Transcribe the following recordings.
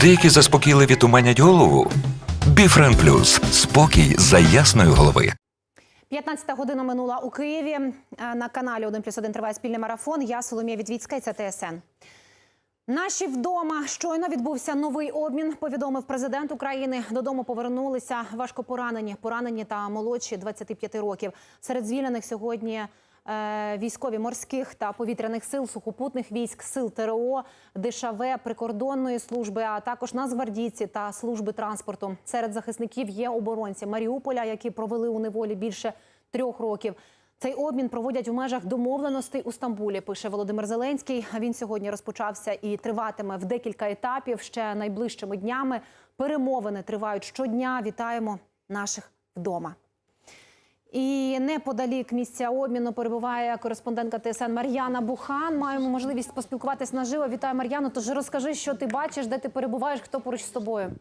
Деякі заспокійливі туманять голову. Біфрен Плюс спокій за ясної голови. 15 година минула у Києві. Е, На каналі 1 плюс 1 триває спільний марафон. Я Соломія Відвіцька і це ТСН. Наші вдома щойно відбувся новий обмін. Повідомив президент України. Додому повернулися важкопоранені, поранені та молодші 25 років. Серед звільнених сьогодні військові морських та повітряних сил, сухопутних військ, сил ТРО, ДШВ, прикордонної служби, а також нацгвардійці та служби транспорту. Серед захисників є оборонці Маріуполя, які провели у неволі більше трьох років. Цей обмін проводять у межах домовленостей у Стамбулі. Пише Володимир Зеленський. Він сьогодні розпочався і триватиме в декілька етапів. Ще найближчими днями перемовини тривають щодня. Вітаємо наших вдома. І неподалік місця обміну перебуває кореспондентка ТСН Мар'яна Бухан. Маємо можливість поспілкуватись наживо. Вітаю Мар'яну. Тож розкажи, що ти бачиш, де ти перебуваєш, хто поруч з тобою.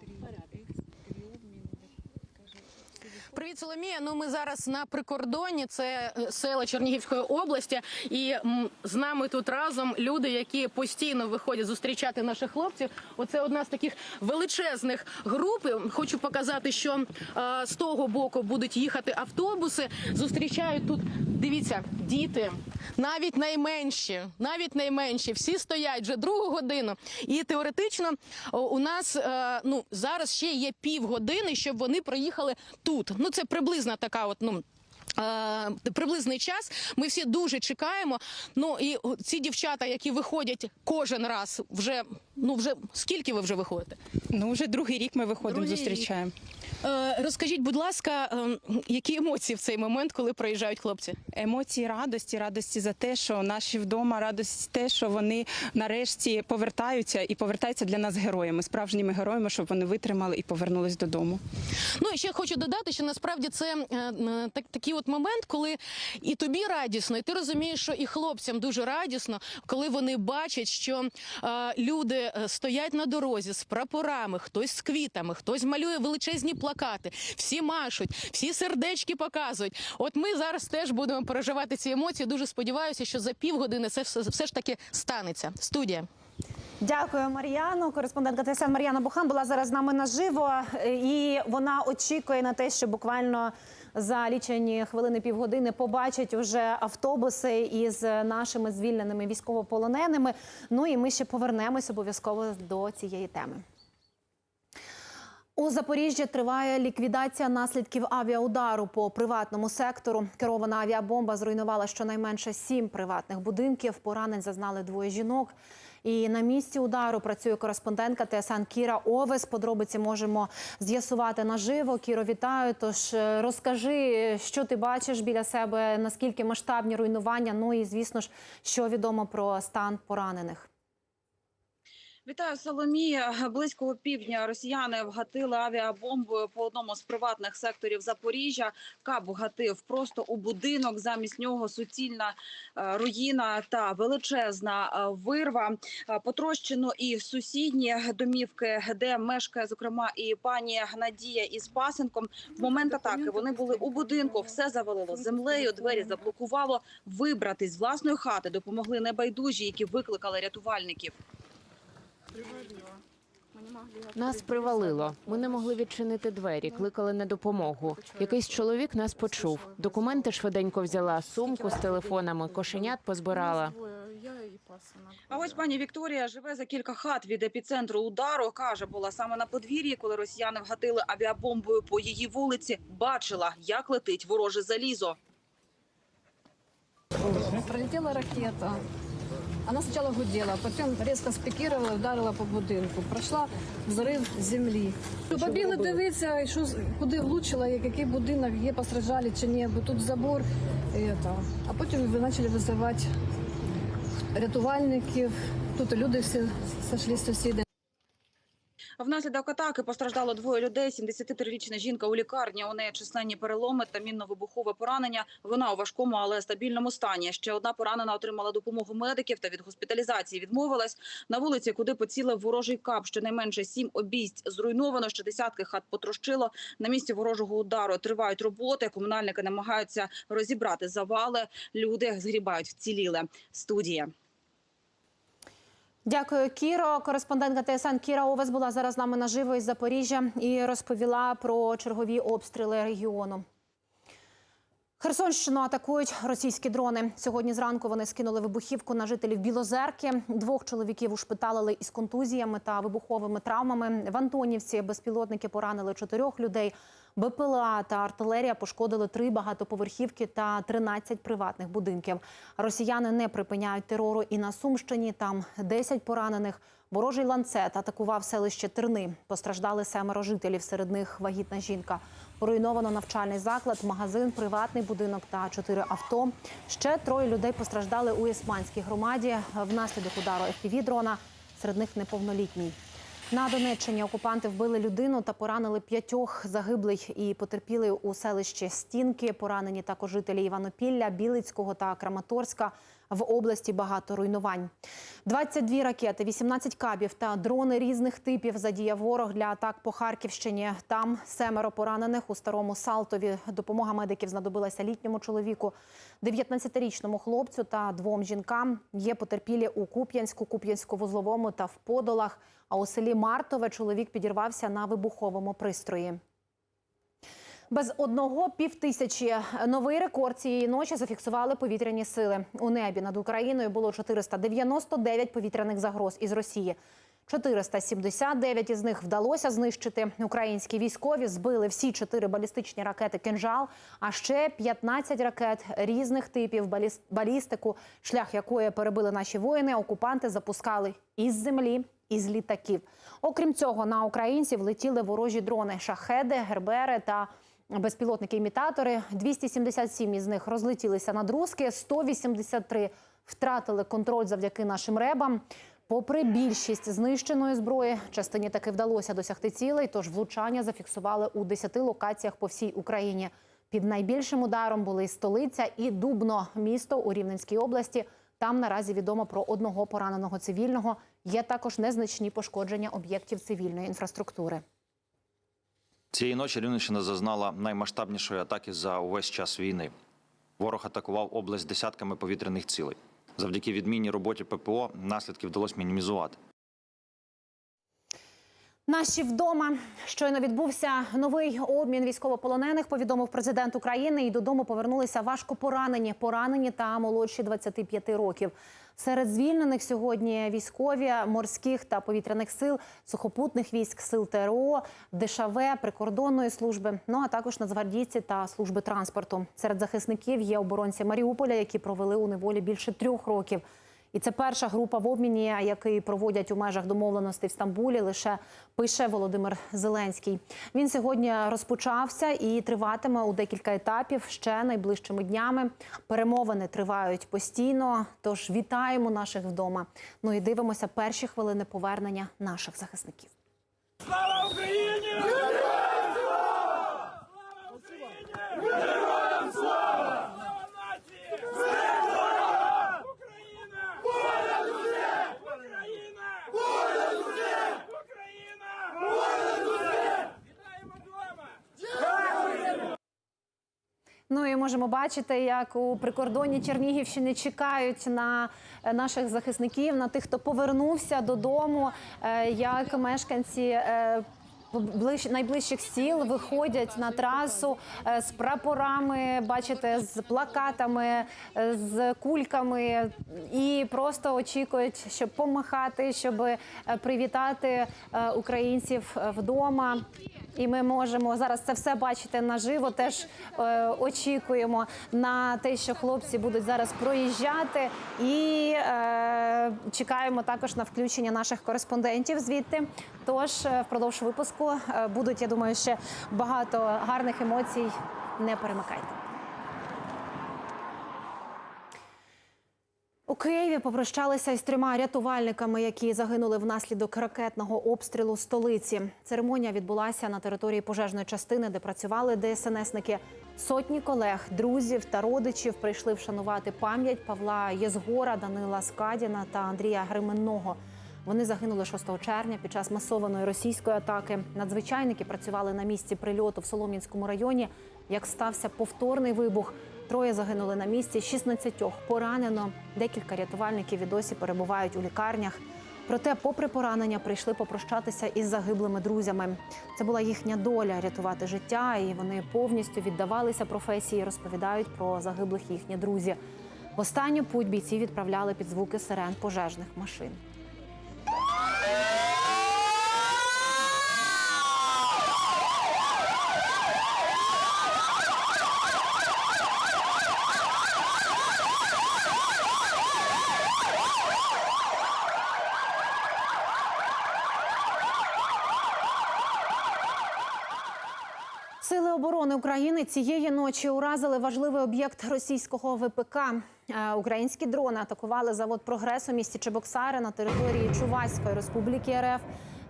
Привіт, Соломія. Ну ми зараз на прикордоні. Це е, села Чернігівської області, і з нами тут разом люди, які постійно виходять зустрічати наших хлопців. Оце одна з таких величезних груп. Хочу показати, що е, з того боку будуть їхати автобуси. Зустрічають тут. Дивіться, діти, навіть найменші, навіть найменші, всі стоять вже другу годину. І теоретично у нас е, ну зараз ще є півгодини, щоб вони проїхали тут. Ну це приблизна така, от ну. е, Приблизний час ми всі дуже чекаємо. Ну і ці дівчата, які виходять кожен раз, вже ну вже скільки ви вже виходите? Ну, вже другий рік ми виходимо, Другий зустрічаємо. Е, розкажіть, будь ласка, е, які емоції в цей момент, коли проїжджають хлопці? Емоції радості, радості за те, що наші вдома, радості те, що вони нарешті повертаються і повертаються для нас героями, справжніми героями, щоб вони витримали і повернулись додому. Ну і ще хочу додати, що насправді це е, е, так, такий от момент, коли і тобі радісно, і ти розумієш, що і хлопцям дуже радісно, коли вони бачать, що е, люди е, стоять на дорозі з прапорами, хтось з квітами, хтось малює величезні плакати, всі машуть, всі сердечки показують. От ми зараз теж будемо переживати ці емоції. Дуже сподіваюся, що за півгодини це все, все ж таки станеться. Студія. Дякую, Мар'яно. Кореспондентка ТСН Мар'яна Бухан була зараз з нами наживо, е, і вона очікує на те, що буквально за лічені хвилини півгодини побачать уже автобуси із нашими звільненими військовополоненими. Ну і ми ще повернемось обов'язково до цієї теми. У Запоріжжі триває ліквідація наслідків авіаудару по приватному сектору. Керована авіабомба зруйнувала щонайменше сім приватних будинків. Поранень зазнали двоє жінок. І на місці удару працює кореспондентка ТСН Кіра Овес. Подробиці можемо з'ясувати наживо. Кіро, вітаю. Тож е, розкажи, що ти бачиш біля себе, наскільки масштабні руйнування. Ну і звісно ж, що відомо про стан поранених. Вітаю Соломія. Близько півдня росіяни вгатили авіабомбою по одному з приватних секторів Запоріжжя. Каб вгатив просто у будинок. Замість нього суцільна е, руїна та величезна е, вирва. Е, Потрощено і сусідні домівки, де мешкає зокрема і пані Надія із пасенком. В момент атаки вони були у будинку. Все завалило землею. Двері заблокувало. Вибратись з власної хати допомогли небайдужі, які викликали рятувальників. Нас привалило. Ми не могли відчинити двері, кликали на допомогу. Якийсь чоловік нас почув. Документи швиденько взяла, сумку з телефонами, кошенят позбирала. А ось пані Вікторія живе за кілька хат від епіцентру удару. каже, була саме на подвір'ї, коли росіяни вгатили авіабомбою по її вулиці. Бачила, як летить вороже залізо. Пролетела ракета. Она сначала гудела, потом резко спикировала, ударила по будинку. Пройшла взрив землі. Побігли дивитися, що, куди влучила, який будинок є, постраждали чи ні, бо тут забор. І это. А потім почали визивати рятувальників. Тут люди всі сошли сусіди. Внаслідок атаки постраждало двоє людей. 73-річна жінка у лікарні. У неї численні переломи та мінно-вибухове поранення. Вона у важкому, але стабільному стані. Ще одна поранена отримала допомогу медиків та від госпіталізації відмовилась. На вулиці, куди поцілив ворожий кап, щонайменше сім обійсть зруйновано. Ще десятки хат потрощило. На місці ворожого удару тривають роботи. Комунальники намагаються розібрати завали. Люди згрібають вціліле. Студія. Дякую, Кіро. Кореспондентка ТСН Кіра Овес була зараз з нами наживо із Запоріжжя і розповіла про чергові обстріли регіону. Херсонщину атакують російські дрони. Сьогодні зранку вони скинули вибухівку на жителів Білозерки. Двох чоловіків ушпиталили із контузіями та вибуховими травмами. В Антонівці безпілотники поранили чотирьох людей. БПЛА та артилерія пошкодили три багатоповерхівки та 13 приватних будинків. Росіяни не припиняють терору і на Сумщині. Там 10 поранених. Ворожий ланцет атакував селище Терни. Постраждали семеро жителів. Серед них вагітна жінка. Поруйновано навчальний заклад, магазин, приватний будинок та чотири авто. Ще троє людей постраждали у Ісманській громаді внаслідок удару FPV-дрона. Серед них неповнолітній. На Донеччині окупанти вбили людину та поранили п'ятьох загиблих і потерпіли у селищі Стінки. Поранені також жителі Іванопілля, Білицького та Краматорська. В області багато руйнувань. 22 ракети, 18 кабів та дрони різних типів задіяв ворог для атак по Харківщині. Там семеро поранених у старому Салтові. Допомога медиків знадобилася літньому чоловіку, 19-річному хлопцю та двом жінкам. Є потерпілі у Куп'янську, Куп'янську-Вузловому та в Подолах. А у селі Мартове чоловік підірвався на вибуховому пристрої. Без одного півтисячі новий рекорд цієї ночі зафіксували повітряні сили. У небі над Україною було 499 повітряних загроз із Росії. 479 із них вдалося знищити. Українські військові збили всі чотири балістичні ракети «Кинжал», а ще 15 ракет різних типів баліс- балістику, шлях якої перебили наші воїни. Окупанти запускали із землі, із літаків. Окрім цього, на українців летіли ворожі дрони шахеди, гербери та безпілотники-імітатори. 277 із них розлетілися над руски, 183 втратили контроль завдяки нашим ребам. Попри більшість знищеної зброї, частині таки вдалося досягти цілей, тож влучання зафіксували у 10 локаціях по всій Україні. Під найбільшим ударом були і столиця і Дубно, місто у Рівненській області. Там наразі відомо про одного пораненого цивільного. Є також незначні пошкодження об'єктів цивільної інфраструктури. Цієї ночі Рівненщина зазнала наймасштабнішої атаки за увесь час війни. Ворог атакував область десятками повітряних цілей. Завдяки відмінній роботі ППО наслідки вдалося мінімізувати. Наші вдома щойно відбувся новий обмін військовополонених. Повідомив президент України. І додому повернулися важко поранені, поранені та молодші 25 років. Серед звільнених сьогодні військові морських та повітряних сил, сухопутних військ, сил ТРО, ДШВ, прикордонної служби. Ну а також нацгвардійці та служби транспорту. Серед захисників є оборонці Маріуполя, які провели у неволі більше трьох років. І це перша група в обміні, який проводять у межах домовленостей в Стамбулі. Лише пише Володимир Зеленський. Він сьогодні розпочався і триватиме у декілька етапів ще найближчими днями. Перемовини тривають постійно. Тож вітаємо наших вдома. Ну і дивимося перші хвилини повернення наших захисників. Ну і можемо бачити, як у прикордонні Чернігівщини чекають на е, наших захисників, на тих, хто повернувся додому, е, як мешканці. е, найближчих сіл виходять на трасу з прапорами, бачите, з плакатами, з кульками і просто очікують, щоб помахати, щоб привітати українців вдома. І ми можемо зараз це все бачити наживо. Теж е, очікуємо на те, що хлопці будуть зараз проїжджати, і е, чекаємо також на включення наших кореспондентів звідти. Тож е, впродовж випуску е, будуть, я думаю, ще багато гарних емоцій. Не перемикайте. У Києві попрощалися із трьома рятувальниками, які загинули внаслідок ракетного обстрілу столиці. Церемонія відбулася на території пожежної частини, де працювали ДСНСники. Сотні колег, друзів та родичів прийшли вшанувати пам'ять Павла Єзгора, Данила Скадіна та Андрія Грименного. Вони загинули 6 червня під час масованої російської атаки. Надзвичайники працювали на місці прильоту в Солом'янському районі. Як стався повторний вибух, троє загинули на місці, 16 поранено. Декілька рятувальників і досі перебувають у лікарнях. Проте, попри поранення, прийшли попрощатися із загиблими друзями. Це була їхня доля рятувати життя, і вони повністю віддавалися професії. Розповідають про загиблих їхні друзі. Останню путь бійці відправляли під звуки сирен пожежних машин. Сили оборони України цієї ночі уразили важливий об'єкт російського ВПК. Е, Українські дрони атакували завод «Прогрес» у місті Чебоксари на території Чуваської республіки РФ.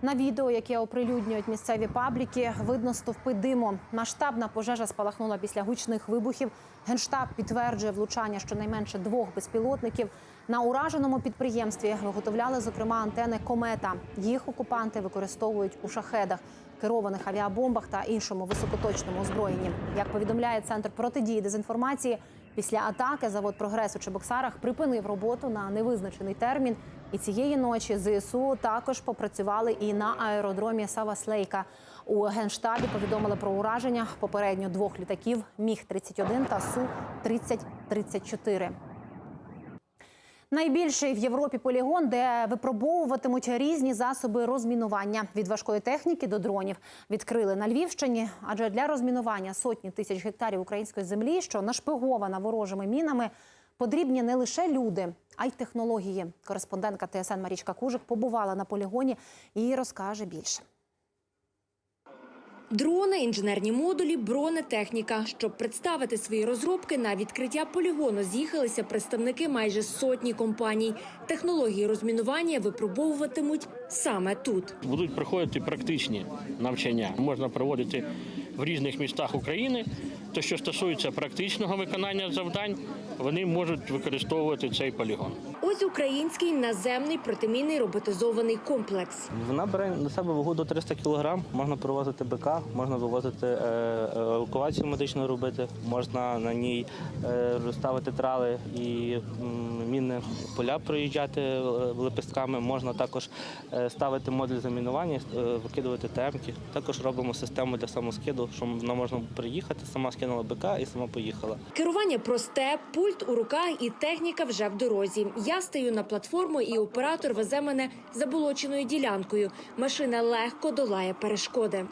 На відео, яке оприлюднюють місцеві пабліки, видно стовпи диму. Масштабна пожежа спалахнула після гучних вибухів. Генштаб підтверджує влучання щонайменше двох безпілотників. На ураженому підприємстві виготовляли, зокрема, антени комета. Їх окупанти використовують у шахедах керованих авіабомбах та іншому високоточному озброєнні. Як повідомляє центр протидії дезінформації, після атаки завод прогрес у Чебоксарах припинив роботу на невизначений термін. І цієї ночі ЗСУ також попрацювали і на аеродромі Саваслейка. У генштабі повідомили про ураження попередньо двох літаків Міг 31 та Су 3034 Найбільший в Європі полігон, де випробовуватимуть різні засоби розмінування від важкої техніки до дронів, відкрили на Львівщині. Адже для розмінування сотні тисяч гектарів української землі, що нашпигована ворожими мінами, потрібні не лише люди, а й технології. Кореспондентка ТСН Марічка Кужик побувала на полігоні і розкаже більше. Дрони, інженерні модулі, бронетехніка. Щоб представити свої розробки на відкриття полігону, з'їхалися представники майже сотні компаній. Технології розмінування випробовуватимуть саме тут. Будуть проходити практичні навчання. Можна проводити в різних містах України. То, що стосується практичного виконання завдань, вони можуть використовувати цей полігон. Ось український наземний протимінний роботизований комплекс. Вона бере на себе вагу до 300 кг, можна провозити БК, можна вивозити е, е, евакуацію медичну робити, можна на ній е, розставити трали і мінне поля проїжджати лепестками, можна також ставити модуль замінування, викидувати темки. Також робимо систему для самоскиду, що вона можна приїхати, сама скинула БК і сама поїхала. Керування просте, пульт у руках і техніка вже в дорозі. Я стою на платформу, і оператор везе мене заболоченою ділянкою. Машина легко долає перешкоди.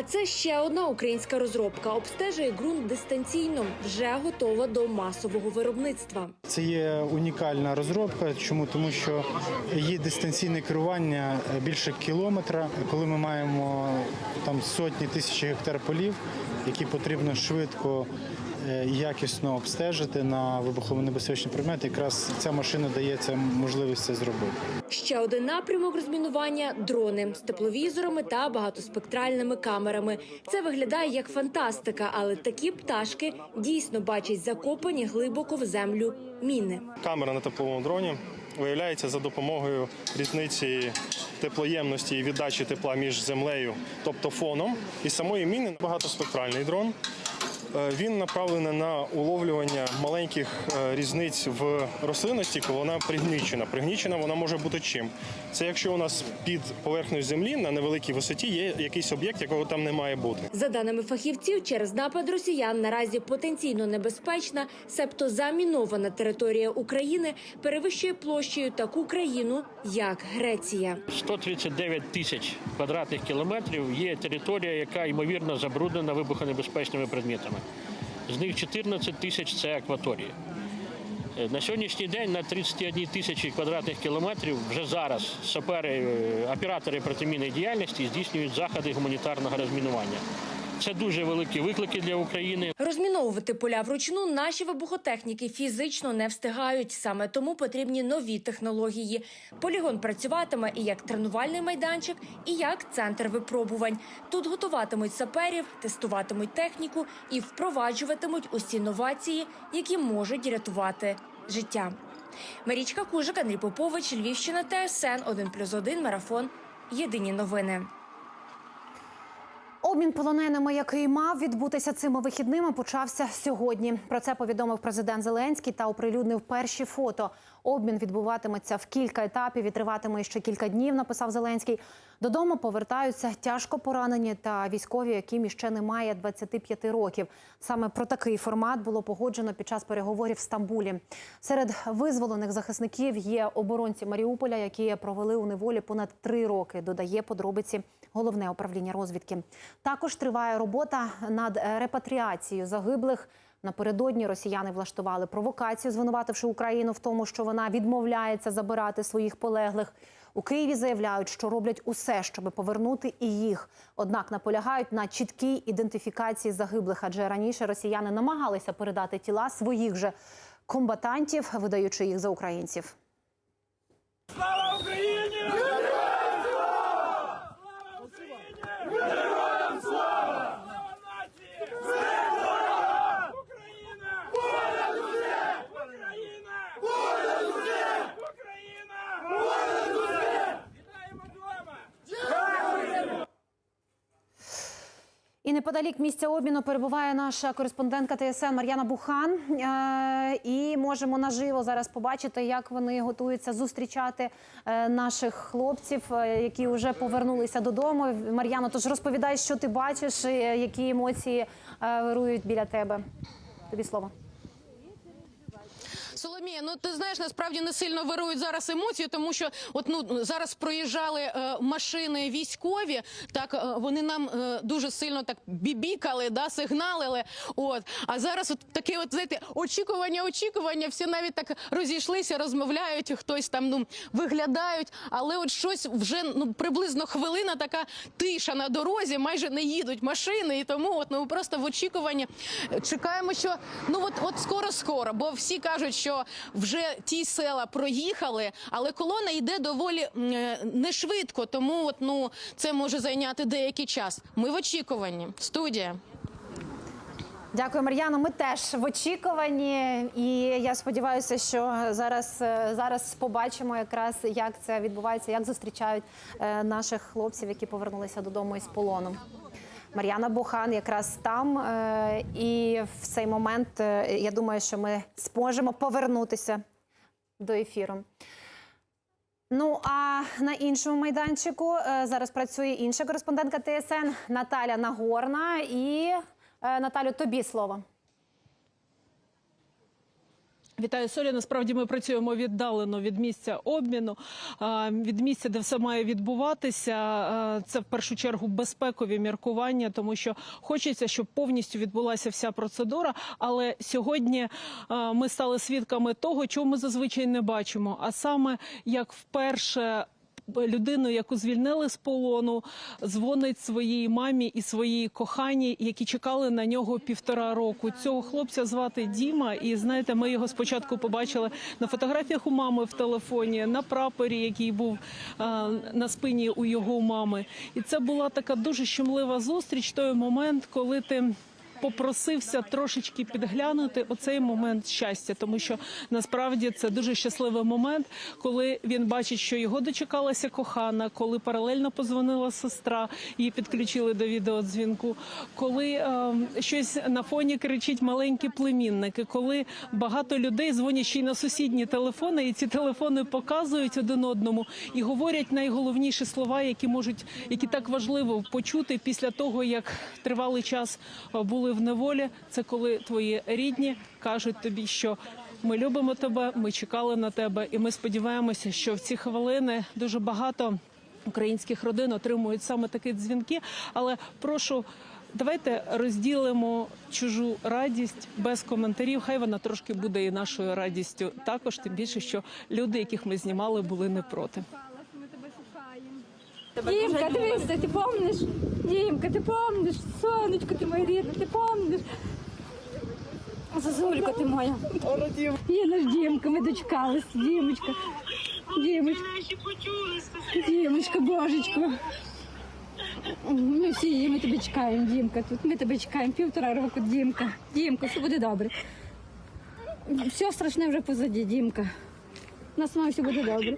А це ще одна українська розробка. Обстежує ґрунт дистанційно, вже готова до масового виробництва. Це є унікальна розробка. Чому тому, що є дистанційне керування більше кілометра, коли ми маємо там сотні тисяч гектар полів, які потрібно швидко якісно обстежити на вибухово-небезпечні предмети. Якраз ця машина дає це можливість це зробити. Ще один напрямок розмінування дрони з тепловізорами та багатоспектральними камерами. Це виглядає як фантастика, але такі пташки дійсно бачать закопані глибоко в землю міни. Камера на тепловому дроні виявляється за допомогою різниці теплоємності і віддачі тепла між землею, тобто фоном, і самої міни багатоспектральний дрон. Е, Він направлений на уловлювання маленьких е, різниць в рослинності, коли вона пригнічена. Пригнічена вона може бути чим. Це якщо у нас під поверхнею землі на невеликій висоті є якийсь об'єкт, якого там не має бути. За даними фахівців, через напад росіян наразі потенційно небезпечна, себто замінована територія України перевищує площею таку країну, як Греція. 139 тисяч квадратних кілометрів є територія, яка ймовірно забруднена вибухонебезпечними предметами. З них 14 тисяч це акваторія. Е, На сьогоднішній день на 31 тисячі квадратних кілометрів вже зараз сапери, е, оператори протимінної діяльності здійснюють заходи гуманітарного розмінування. Це дуже великі виклики для України. Розміновувати поля вручну наші вибухотехніки фізично не встигають. Саме тому потрібні нові технології. Полігон працюватиме і як тренувальний майданчик, і як центр випробувань. Тут готуватимуть саперів, тестуватимуть техніку і впроваджуватимуть усі новації, які можуть рятувати життя. Марічка Кужик, Андрій Попович, Львівщина, ТСН 1+,1, Марафон. Єдині новини. Обмін полоненими, який мав відбутися цими вихідними, почався сьогодні. Про це повідомив президент Зеленський та оприлюднив перші фото. Обмін відбуватиметься в кілька етапів і триватиме ще кілька днів. Написав Зеленський. Додому повертаються тяжко поранені та військові, яким іще немає 25 років. Саме про такий формат було погоджено під час переговорів в Стамбулі. Серед визволених захисників є оборонці Маріуполя, які провели у неволі понад три роки. Додає подробиці головне управління розвідки. Також триває робота над репатріацією загиблих. Напередодні росіяни влаштували провокацію, звинувативши Україну в тому, що вона відмовляється забирати своїх полеглих. У Києві заявляють, що роблять усе, щоб повернути і їх. Однак наполягають на чіткій ідентифікації загиблих, адже раніше росіяни намагалися передати тіла своїх же комбатантів, видаючи їх за українців. Неподалік місця обміну перебуває наша кореспондентка ТСН Мар'яна Бухан. Е, І можемо наживо зараз побачити, як вони готуються зустрічати е, наших хлопців, е, які вже повернулися додому. Мар'яно, тож розповідай, що ти бачиш, які емоції вирують біля тебе. Тобі слово. Соломія, ну ти знаєш, насправді не сильно вирують зараз емоції, тому що от ну зараз проїжджали е, машини військові. Так е, вони нам е, дуже сильно так бібікали, да, сигналили. От а зараз от таке, от знаєте, очікування, очікування. Всі навіть так розійшлися, розмовляють. Хтось там ну виглядають, але от щось вже ну приблизно хвилина така тиша на дорозі. Майже не їдуть машини, і тому от ну просто в очікуванні чекаємо, що ну от от скоро, скоро, бо всі кажуть, що вже ті села проїхали, але колона йде доволі е, не швидко, тому от ну це може зайняти деякий час. Ми в очікуванні. Студія. Дякую, Мар'яно. Ми теж в очікуванні, і я сподіваюся, що зараз, е, зараз побачимо якраз, як це відбувається, як зустрічають е, наших хлопців, які повернулися додому із полону. Мар'яна Бухан якраз там, е, і в цей момент е, я думаю, що ми зможемо повернутися до ефіру. Ну а на іншому майданчику е, зараз працює інша кореспондентка ТСН Наталя Нагорна. І Наталю, тобі слово. Вітаю Соля. Насправді ми працюємо віддалено від місця обміну, від місця, де все має відбуватися. Це в першу чергу безпекові міркування, тому що хочеться, щоб повністю відбулася вся процедура. Але сьогодні ми стали свідками того, чого ми зазвичай не бачимо. А саме як вперше. Людину, яку звільнили з полону, дзвонить своїй мамі і своїй коханій, які чекали на нього півтора року. Цього хлопця звати Діма, і знаєте, ми його спочатку побачили на фотографіях у мами в телефоні, на прапорі, який був а, на спині у його мами. І це була така дуже щемлива зустріч. Той момент, коли ти попросився трошечки підглянути оцей момент щастя, тому що насправді це дуже щасливий момент, коли він бачить, що його дочекалася кохана, коли паралельно позвонила сестра, її підключили до відеодзвінку, коли е, щось на фоні кричить маленькі племінники, коли багато людей дзвонять ще й на сусідні телефони, і ці телефони показують один одному і говорять найголовніші слова, які можуть, які так важливо почути після того, як тривалий час е, були в неволі. Це коли твої рідні кажуть тобі, що ми любимо тебе, ми чекали на тебе, і ми сподіваємося, що в ці хвилини дуже багато українських родин отримують саме такі дзвінки. Але прошу. Давайте розділимо чужу радість без коментарів. Хай вона трошки буде і нашою радістю. Також тим більше, що люди, яких ми знімали, були не проти. Дімка, дивися, ти помниш? Дімка, ти помниш? Сонечко, ти моя рідна, ти помниш? Зазулька ти моя. Є наш Дімка, ми дочекались. Дімочка. Дімочка. Дімочка, божечко. Ми всі її, ми тебе чекаємо, Дімка. Тут ми тебе чекаємо півтора року, Дімка. Дімка, все буде добре. Все страшне вже позаді, Дімка. У нас має все буде добре.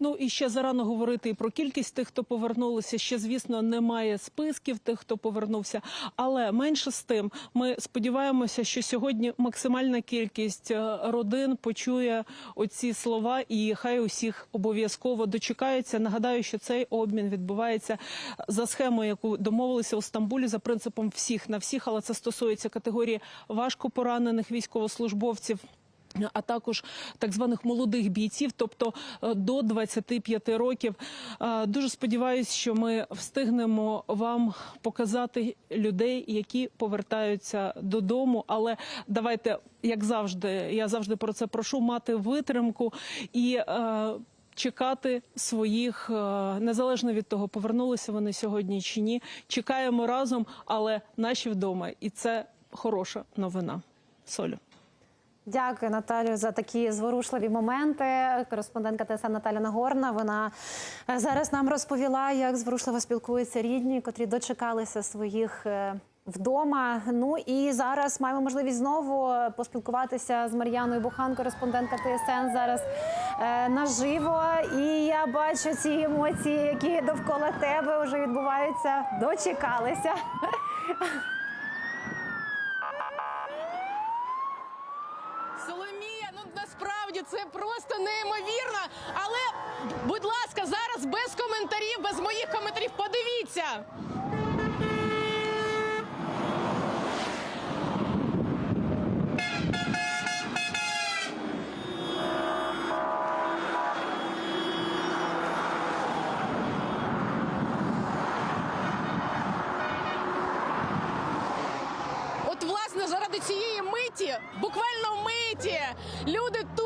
Ну і ще зарано говорити і про кількість тих, хто повернулися. Ще звісно немає списків тих, хто повернувся. Але менше з тим, ми сподіваємося, що сьогодні максимальна кількість е, родин почує оці слова, і хай усіх обов'язково дочекаються. Нагадаю, що цей обмін відбувається за схемою, яку домовилися у Стамбулі за принципом всіх на всіх, але це стосується категорії важко поранених військовослужбовців. А також так званих молодих бійців, тобто е, до 25 років. Е, Дуже сподіваюся, що ми встигнемо вам показати людей, які повертаються додому. Але давайте, як завжди, я завжди про це прошу, мати витримку і. е, Чекати своїх незалежно від того, повернулися вони сьогодні чи ні. Чекаємо разом, але наші вдома, і це хороша новина. Солю. Дякую, Наталю, за такі зворушливі моменти. Кореспондентка ТСН Наталя Нагорна. Вона е, зараз нам розповіла, як зворушливо спілкуються рідні, котрі дочекалися своїх е, вдома. Ну і зараз маємо можливість знову поспілкуватися з Мар'яною Бухан, кореспондентка ТСН зараз е, наживо. І я бачу ці емоції, які довкола тебе вже відбуваються. Дочекалися. Соломія, ну насправді це просто неймовірно. Але, будь ласка, зараз без коментарів, без моїх коментарів. Подивіться. Заради цієї миті, буквально миті, люди тут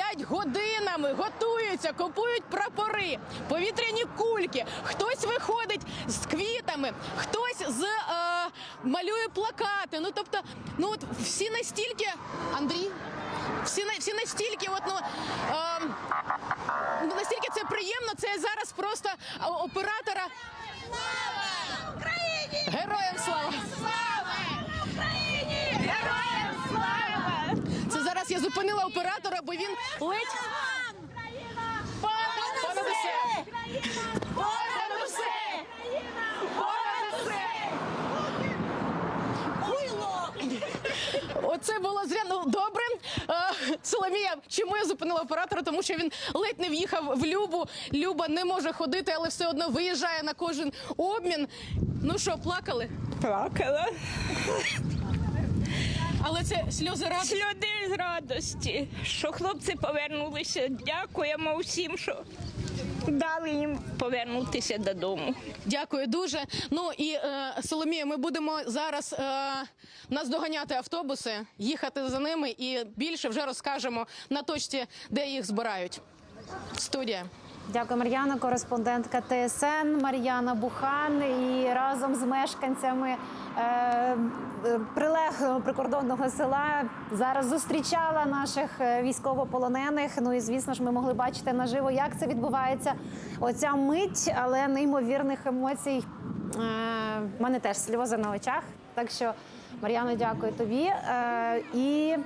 стоять годинами, готуються, купують прапори, повітряні кульки. Хтось виходить з квітами, хтось з е, малює плакати. Ну тобто, ну от всі настільки, Андрій. Всі, на- всі настільки, от, ну, е, настільки це приємно, це зараз просто е, оператора. Слава Україні! Героям слава! Слава Україні! Героям слава! Зараз я зупинила оператора, бо він ледь. Понад усе! Понад усе! Понад усе! Оце було зря. Ну добре. Е, Соломія, чому я зупинила оператора? Тому що він ледь не в'їхав в Любу. Люба не може ходити, але все одно виїжджає на кожен обмін. Ну що, плакали? Плакала. Але це сльози радості. Сльози з радості, що хлопці повернулися. Дякуємо всім, що дали їм повернутися додому. Дякую дуже. Ну і е, Соломія, ми будемо зараз е, наздоганяти автобуси, їхати за ними і більше вже розкажемо на точці, де їх збирають. Студія. Дякую, Мар'яна, кореспондентка ТСН Мар'яна Бухан. І разом з мешканцями е, е, прилеглого прикордонного села зараз зустрічала наших е, військовополонених. Ну і звісно ж, ми могли бачити наживо, як це відбувається. Оця мить, але неймовірних емоцій. Е, в мене теж сльози на очах. Так що, Мар'яно, дякую тобі. Е, і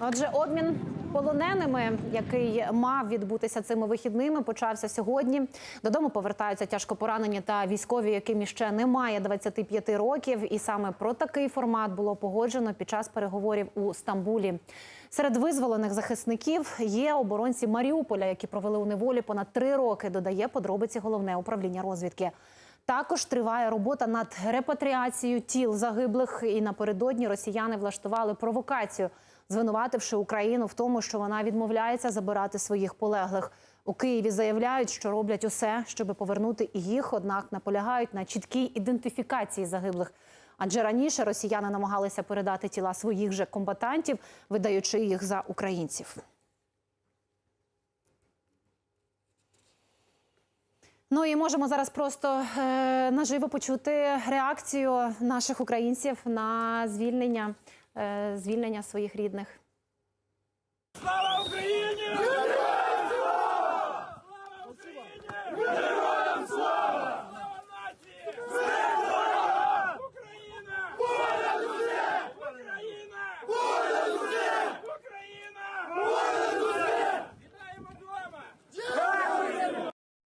Отже, обмін полоненими, який мав відбутися цими вихідними, почався сьогодні. Додому повертаються тяжко поранені та військові, яким іще немає 25 років. І саме про такий формат було погоджено під час переговорів у Стамбулі. Серед визволених захисників є оборонці Маріуполя, які провели у неволі понад три роки. Додає подробиці головне управління розвідки. Також триває робота над репатріацією тіл загиблих. І напередодні росіяни влаштували провокацію, звинувативши Україну в тому, що вона відмовляється забирати своїх полеглих. У Києві заявляють, що роблять усе, щоб повернути їх, однак наполягають на чіткій ідентифікації загиблих. Адже раніше росіяни намагалися передати тіла своїх же комбатантів, видаючи їх за українців. Ну і можемо зараз просто е, наживо почути реакцію наших українців на звільнення, Е, звільнення своїх рідних. Слава Україні!